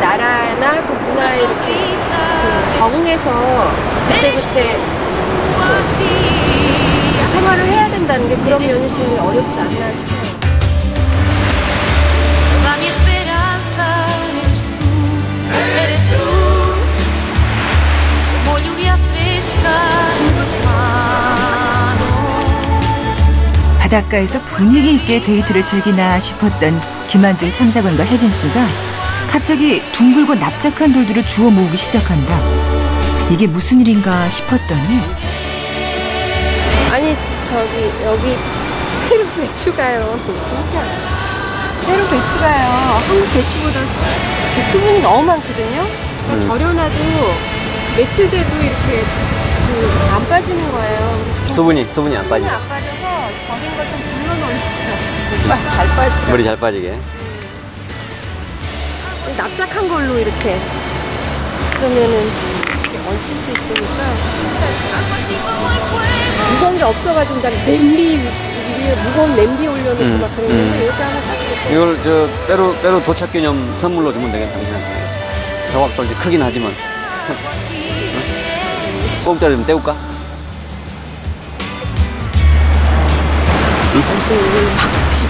나라나 그 문화에 이렇게 그 적응해서 그때그때 그 생활을 해야 된다는 게 그런 면이 좀 어렵지 않나 싶어요. 바닷가에서 분위기 있게 데이트를 즐기나 싶었던 김한중 참사관과 혜진 씨가 갑자기 둥글고 납작한 돌들을 주워 모으기 시작한다. 이게 무슨 일인가 싶었더니 아니 저기 여기 페루 배추가요. 신기하다. 페루 배추가요. 한국 배추보다 수, 그 수분이 너무 많거든요. 그러니까 절여놔도 며칠 돼도 이렇게 그 안 빠지는 거예요. 수분이 수분이 안 수분이 빠지. 안 빠져서 절인 걸좀 불러놓으니까 잘 빠지죠. 머리 잘 빠지게. 납작한 걸로 이렇게 그러면은 이렇게 얹힐 수 있으니까 무거운 게 없어가지고 난 냄비 위에 무거운 냄비 올려놓고 음, 막 그랬는데 음. 이렇게 하면 딱 이걸 저 빼로 빼로 도착 기념 선물로 주면 되겠다 당신한테. 조각도 이제 크긴 하지만. 응? 공짜로 좀 때울까? 지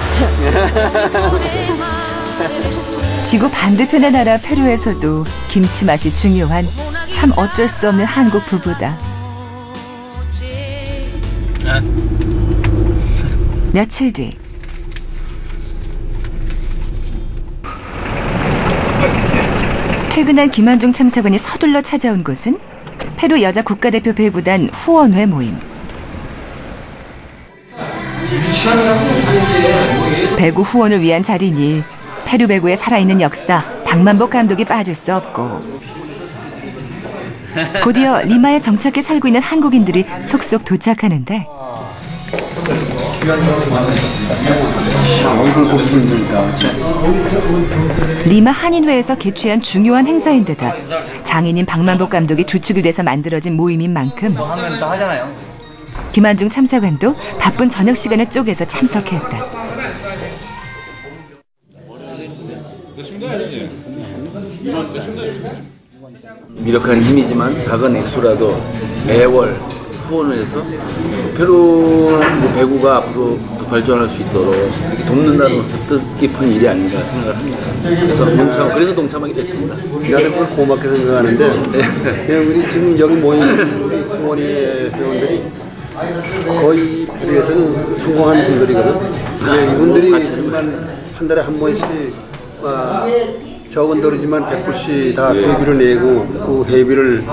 구 반대편의 나라 페루에서도 김치 맛이 중요한 참 어쩔 수 없는 한국 부부다. 며칠 뒤 퇴근한 김한중 참사관이 서둘러 찾아온 곳은 페루 여자 국가대표 배구단 후원회 모임. 배구 후원을 위한 자리니 페루 배구의 살아있는 역사 박만복 감독이 빠질 수 없고 곧이어 리마에 정착해 살고 있는 한국인들이 속속 도착하는데 리마 한인회에서 개최한 중요한 행사인데다 장인인 박만복 감독이 주축이 돼서 만들어진 모임인 만큼 김한중 참사관도 바쁜 저녁 시간을 쪼개서 참석했다. 미력한 힘이지만 작은 액수라도 매월 후원을 해서 페루 뭐 배구가 앞으로 더 발전할 수 있도록 이렇게 돕는다는 것도 뜻깊은 일이 아닌가 생각을 합니다. 그래서 동참, 그래서 동참하게 됐습니다. 나는 그걸 고맙게 생각하는데 그냥 우리 지금 여기 모인 우리 후원회 회원들이 거의 페루에서는 성공한 분들이거든. 근데 이분들이 정말 한 달에 한 번씩 아, 적은 돈이지만 100불씩 다 회비를 내고 그 회비를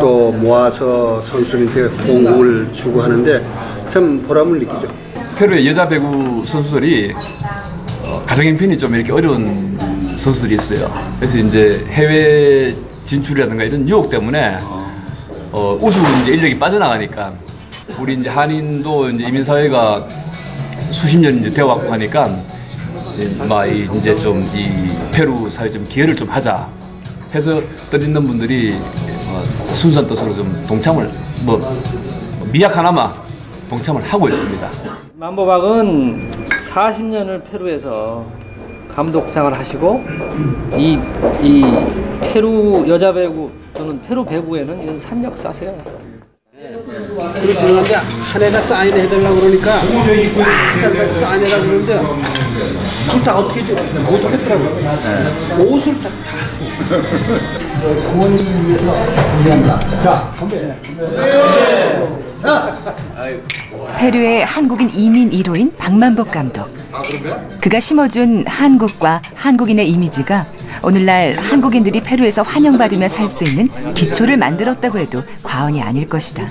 또 모아서 선수들한테 공급을 주고 하는데 참 보람을 느끼죠. 페루의 여자 배구 선수들이 어, 가정 형편이 좀 이렇게 어려운 선수들이 있어요. 그래서 이제 해외 진출이라든가 이런 유혹 때문에 어, 우수 이제 인력이 빠져나가니까 우리 이제 한인도 이제 이민 사회가 수십 년 이제 되어왔고 하니까 막 이- 이제 좀 이 페루 사회 좀 기여를 좀 하자 해서 뜻있는 분들이 어, 순수한 뜻으로 좀 동참을 뭐 미약 하나마 동참을 하고 있습니다. 만보박은 40년을 페루에서 감독 생활을 하시고 이, 이 페루 여자 배구 또는 페루 배구에는 이런 산역사세요. 그리고 한 애가 사인을 해달라고 그러니까 와 사인해라 그러는데 그걸 다 어떻게 줘? 못하겠더라고요. 옷을 다, 다. 부모님 위해서 준비합니다. 자, 건배. 페루의 한국인 이민 1호인 박만복 감독. 그가 심어준 한국과 한국인의 이미지가 오늘날 한국인들이 페루에서 환영받으며 살 수 있는 기초를 만들었다고 해도 과언이 아닐 것이다.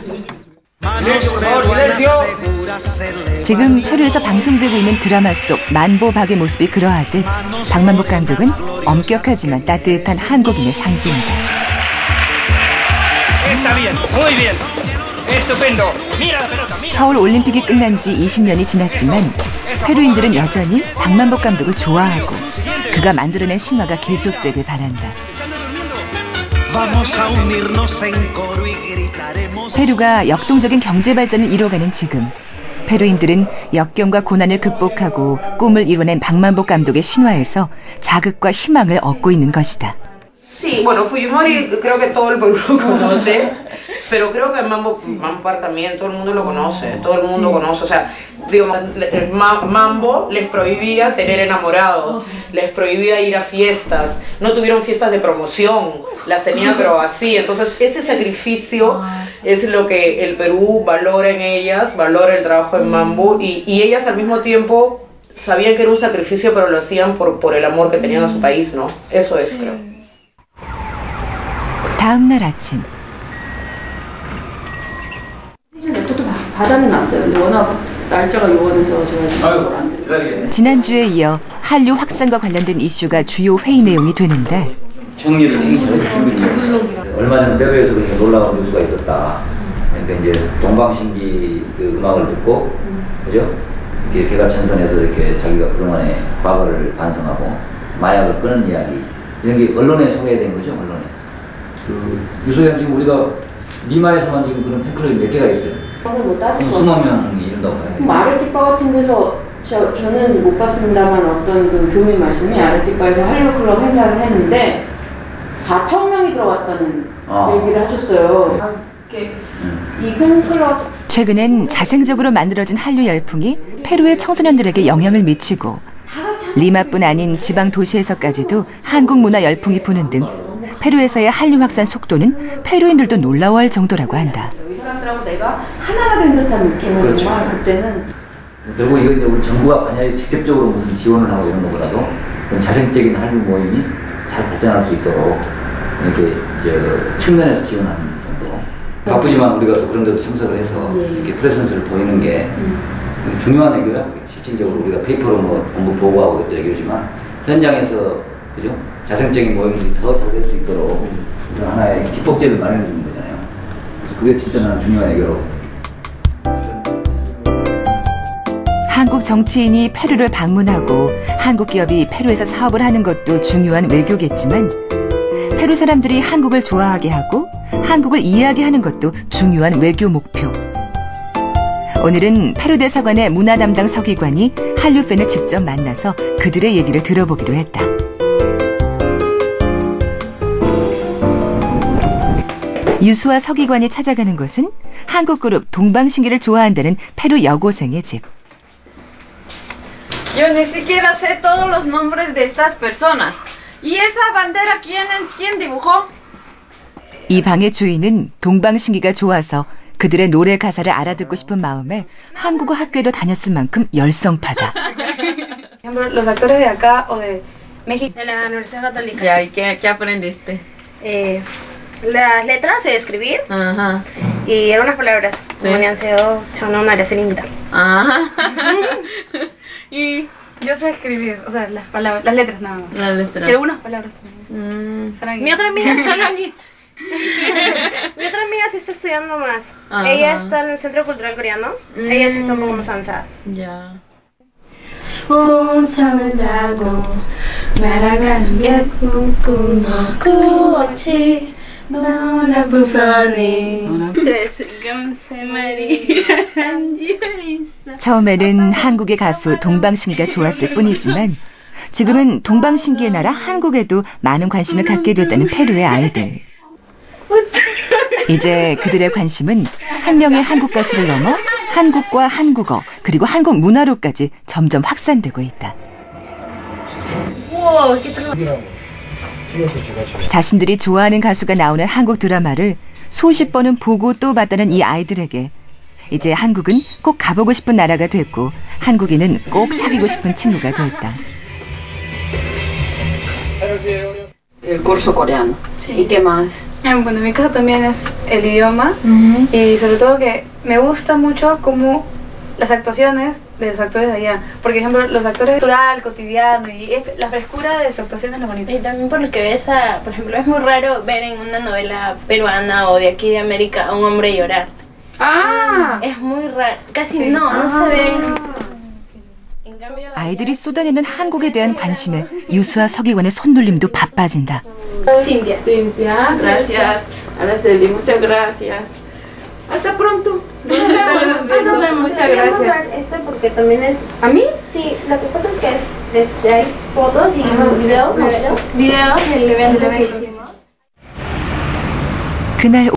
지금 페루에서 방송되고 있는 드라마 속 만보박의 모습이 그러하듯 박만복 감독은 엄격하지만 따뜻한 한국인의 상징이다. 서울 올림픽이 끝난 지 20년이 지났지만 페루인들은 여전히 박만복 감독을 좋아하고 그가 만들어낸 신화가 계속되길 바란다. 페루가 역동적인 경제 발전을 이뤄가는 지금 페루인들은 역경과 고난을 극복하고 꿈을 이뤄낸 박만복 감독의 신화에서 자극과 희망을 얻고 있는 것이다. Sí, bueno, Fujimori creo que todo el pueblo lo conoce, pero creo que Mambo, Mambo Park también todo el mundo lo conoce, todo el mundo conoce, o sea, Ma- Mambo les prohibía tener enamorados, les prohibía ir a fiestas, no tuvieron fiestas de promoción, las tenía pero así, entonces ese sacrificio es lo que el Perú valora en ellas, valora el trabajo en Mambo y, y ellas al mismo tiempo sabían que era un sacrificio pero lo hacían por, por el amor que tenían a su país, ¿no? Eso es, creo. 레터도 받아는 놨어요. 근데 워낙 날짜가 요원해서 제가 지금 그걸 안 드려요. 지난주에 이어 한류 확산과 관련된 이슈가 주요 회의 내용이 되는데 정리를 되게 잘해서 준비 중이었어. 얼마 전 페루에서 그렇게 놀라운 뉴스가 있었다. 그러니까 이제 동방신기 그 음악을 듣고, 그죠? 이렇게 개가천선에서 이렇게 자기가 그동안의 과거를 반성하고 마약을 끊은 이야기 이런 게 언론에 소개된 거죠, 언론에. 그 유소연 지금 우리가 니마에서만 지금 그런 팬클럽이 몇 개가 있어요. 뭐 따질 거 수만 명이 이른다고 봐야 돼요. 뭐 아르티바 같은 데서 저, 저는 못 봤습니다만 어떤 그 교민 말씀이 아르티바에서 한류 클럽 행사를 했는데 4천 명이 들어갔다는 아. 얘기를 하셨어요. 아, 이렇게 이 팬클럽 최근엔 자생적으로 만들어진 한류 열풍이 페루의 청소년들에게 영향을 미치고 리마뿐 아닌 지방 도시에서까지도 한국 문화 열풍이 부는 등 페루에서의 한류 확산 속도는 페루인들도 놀라워할 정도라고 한다. 이 사람들하고 내가 하나가 된 듯한 느낌을 그렇죠. 정말 그때는 결국 이거 이제 우리 정부가 관여해 직접적으로 무슨 지원을 하고 이런 것보다도 자생적인 한류 모임이 잘 발전할 수 있도록 이렇게 이제 측면에서 지원하는 정도. 바쁘지만 우리가 또 그런 데도 참석을 해서 네. 이렇게 프레젠스를 보이는 게 중요한 얘기야. 그게. 실질적으로 우리가 페이퍼로 뭐 공부 보고하고 그것도 얘기지만 현장에서 그죠? 자생적인 모임들이 더 잘 될 수 있도록 그런 하나의 기폭제를 마련해 주는 거잖아요. 그래서 그게 진짜 나는 중요한 얘기라고 한국 정치인이 페루를 방문하고 한국 기업이 페루에서 사업을 하는 것도 중요한 외교겠지만 페루 사람들이 한국을 좋아하게 하고 한국을 이해하게 하는 것도 중요한 외교 목표. 오늘은 페루 대사관의 문화 담당 서기관이 한류 팬을 직접 만나서 그들의 얘기를 들어보기로 했다. 유수와 서기관이 찾아가는 곳은 한국 그룹 동방신기를 좋아한다는 페루 여고생의 집. Yo ni siquiera sé todos los nombres de estas personas. ¿Y esa bandera quién, quién dibujó? 이 방의 주인은 동방신기가 좋아서 그들의 노래 가사를 알아듣고 싶은 마음에 한국어 학교에도 다녔을 만큼 열성파다. Los actores de acá o de México. De la Universidad Católica. Ya, ¿y qué, qué aprendiste? Eh, las letras de escribir Ajá. y algunas palabras. Sí. Como han sido Chono María imitar. Ajá. y Yo sé escribir, o sea, las palabras, las letras nada más. las letras. Y algunas palabras también. Sarangi. Mi otra amiga. Mi otra amiga sí está estudiando más. Ajá. Ella está en el Centro Cultural Coreano. Ella sí está un poco más avanzada. Ya. 홍 너나 부산이 금세 마리가 한 집에 있어 처음에는 한국의 가수 동방신기가 좋았을 뿐이지만 지금은 동방신기의 나라 한국에도 많은 관심을 갖게 됐다는 페루의 아이들. 이제 그들의 관심은 한 명의 한국 가수를 넘어 한국과 한국어 그리고 한국 문화로까지 점점 확산되고 있다. Tal. 자신들이 좋아하는 가수가 나오는 한국 드라마를 수십 번은 보고 또 봤다는 이 아이들에게 이제 한국은 꼭 가보고 싶은 나라가 됐고 한국인은 꼭 사귀고 싶은 친구가 됐다. El curso coreano. ¿Y qué más? Ah, Bueno, en mi caso también es el idioma y sobre todo que me gusta mucho como las actuaciones de los actores de allá. Por ejemplo, los actores natural, cotidiano y es- la frescura de su actuación es lo bonito. Y también por lo que ves a, por ejemplo, es muy raro ver en una novela peruana o de aquí de América a un hombre llorar. Ah, Es muy raro, casi Sí. no, no se Ah. ve. En cambio, 아이들이 쏟아내는 한국에 대한 관심에 유수와 서기관의 손놀림도 바빠진다. Cintia. Cintia, gracias. Araceli, muchas gracias. Hasta pronto. Ah, nos vemos. Muchas gracias. ¿A mí? Sí, lo que pasa es que es, hay fotos y videos. Videos del evento que hicimos. 그날